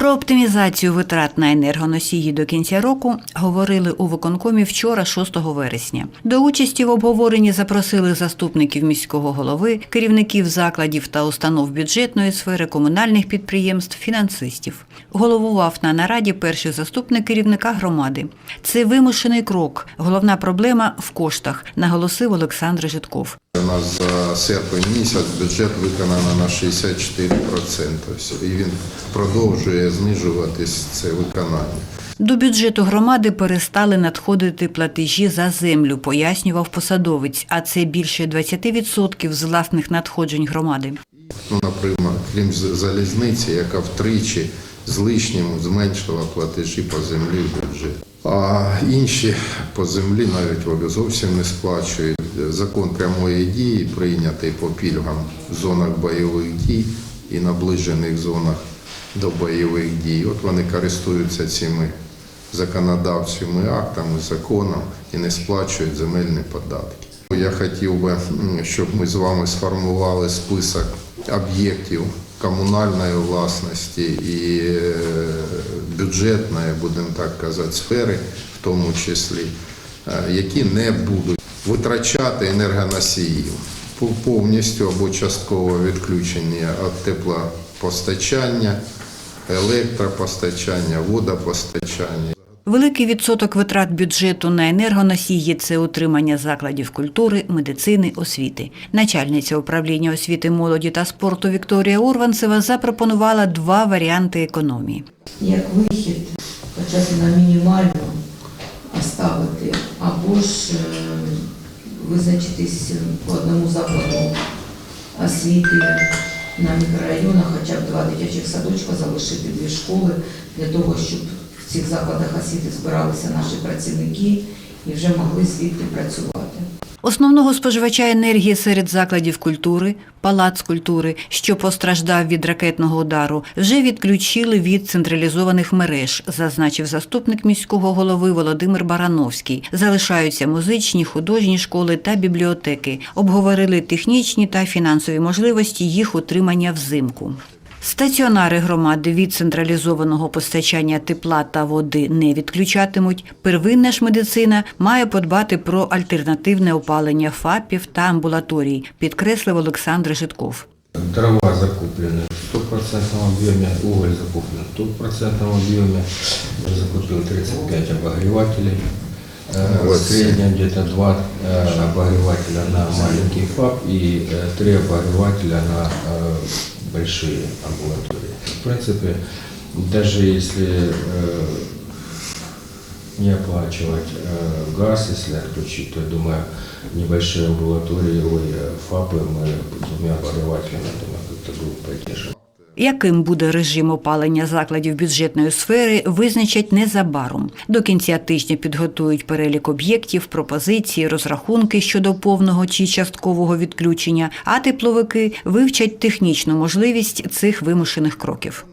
Про оптимізацію витрат на енергоносії до кінця року говорили у виконкомі вчора, 6 вересня. До участі в обговоренні запросили заступників міського голови, керівників закладів та установ бюджетної сфери, комунальних підприємств, фінансистів. Головував на нараді перший заступник керівника громади. Це вимушений крок. Головна проблема в коштах, наголосив Олександр Житков. Нас за серпень місяць бюджет виконано на 64%. І він продовжує знижуватись це виконання. До бюджету громади перестали надходити платежі за землю, пояснював посадовець, а це більше 20% з власних надходжень громади. Ну, наприклад, крім залізниці, яка втричі з лишнім зменшила платежі по землі в бюджет. А інші по землі навіть вони зовсім не сплачують. Закон прямої дії прийнятий по пільгам в зонах бойових дій і наближених зонах до бойових дій. От вони користуються цими законодавчими актами, законом і не сплачують земельні податки. Я хотів би, щоб ми з вами сформували список об'єктів комунальної власності і е, бюджетної, будемо так казати, сфери, в тому числі, е, які не будуть витрачати енергоносіїв повністю або частково відключення від теплопостачання, електропостачання, водопостачання. Великий відсоток витрат бюджету на енергоносії це утримання закладів культури, медицини, освіти. Начальниця управління освіти, молоді та спорту Вікторія Урванцева запропонувала два варіанти економії. як вихід, хоча б на мінімальну оставити, або ж е, визначитись по одному закладу освіти на мікрорайонах, хоча б два дитячих садочка, залишити дві школи для того, щоб в цих закладах освіти збиралися наші працівники і вже могли звідти працювати. Основного споживача енергії серед закладів культури, палац культури, що постраждав від ракетного удару, вже відключили від централізованих мереж, зазначив заступник міського голови Володимир Барановський. Залишаються музичні, художні школи та бібліотеки. Обговорили технічні та фінансові можливості їх утримання взимку. Стаціонари громади від централізованого постачання тепла та води не відключатимуть. Первинна ж медицина має подбати про альтернативне опалення ФАПів та амбулаторій, підкреслив Олександр Житков. Дрова закуплены в стопроцентном объеме, уголь закуплен в стопроцентном объеме. Я закупил 35 обогревателей. Э, В Молодцы. среднем где-то 2 обогревателя на маленький ФАП и 3 обогревателя на э, большие амбулатории. В принципе, даже если э, не оплачивать э, газ, если отключить, то, я думаю, небольшие амбулатории, ой, э, ФАПы мы двумя обогревателями, думаю, как-то будем поддерживать. яким буде режим опалення закладів бюджетної сфери, визначать незабаром. До кінця тижня підготують перелік об'єктів, пропозиції, розрахунки щодо повного чи часткового відключення, а тепловики вивчать технічну можливість цих вимушених кроків.